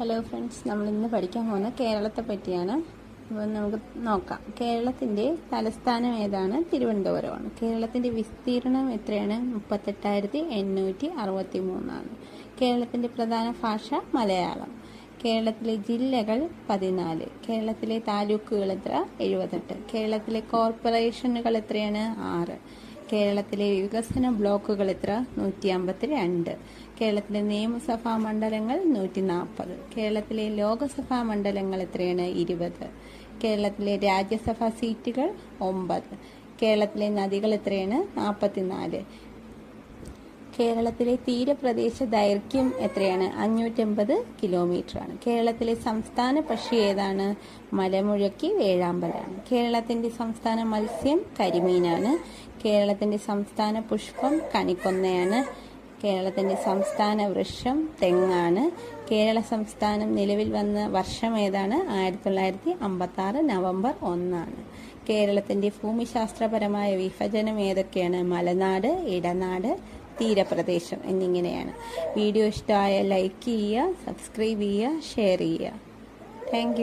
Hello friends നമ്മൾ ഇന്ന് പഠിക്കാൻ പോകുന്ന കേരളത്തെ പറ്റിയാണ് അപ്പോൾ നമുക്ക് നോക്കാം. കേരളത്തിന്റെ തലസ്ഥാനം ഏതാണ്? തിരുവനന്തപുരമാണ്. കേരളത്തിന്റെ വിസ്തീർണം എത്രയാണ്? മുപ്പത്തെട്ടായിരത്തി എണ്ണൂറ്റി അറുപത്തി മൂന്നാണ് കേരളത്തിന്റെ പ്രധാന ഭാഷ മലയാളം. കേരളത്തിലെ ജില്ലകൾ പതിനാല്. കേരളത്തിലെ താലൂക്കുകൾ എത്ര? എഴുപത്തെട്ട്. കേരളത്തിലെ കോർപ്പറേഷനുകൾ എത്രയാണ്? ആറ്. കേരളത്തിലെ വികസന ബ്ലോക്കുകൾ എത്ര? നൂറ്റി അമ്പത്തി രണ്ട് കേരളത്തിലെ നിയമസഭാ മണ്ഡലങ്ങൾ നൂറ്റി നാൽപ്പത് കേരളത്തിലെ ലോകസഭാ മണ്ഡലങ്ങൾ എത്രയാണ്? ഇരുപത്. കേരളത്തിലെ രാജ്യസഭാ സീറ്റുകൾ ഒമ്പത്. കേരളത്തിലെ നദികൾ എത്രയാണ്? നാൽപ്പത്തിനാല് കേരളത്തിലെ തീരപ്രദേശ ദൈർഘ്യം എത്രയാണ്? അഞ്ഞൂറ്റമ്പത് ആണ് കേരളത്തിലെ സംസ്ഥാന പക്ഷി ഏതാണ്? മലമുഴക്കി വേഴാമ്പലാണ്. കേരളത്തിന്റെ സംസ്ഥാന മത്സ്യം കരിമീനാണ്. കേരളത്തിന്റെ സംസ്ഥാന പുഷ്പം കണിക്കൊന്നയാണ്. കേരളത്തിന്റെ സംസ്ഥാന വൃക്ഷം തെങ്ങാണ്. കേരള സംസ്ഥാനം നിലവിൽ വന്ന വർഷം ഏതാണ്? ആയിരത്തി തൊള്ളായിരത്തി അമ്പത്തി ആറ് നവംബർ ഒന്നാണ്. കേരളത്തിന്റെ ഭൂമിശാസ്ത്രപരമായ വിഭജനം ഏതൊക്കെയാണ്? മലനാട് ഇടനാട് തീരപ്രദേശം എന്നിങ്ങനെയാണ്. വീഡിയോ ഇഷ്ടമായ ലൈക്ക് ചെയ്യുക സബ്സ്ക്രൈബ് ചെയ്യുക ഷെയർ ചെയ്യുക. താങ്ക്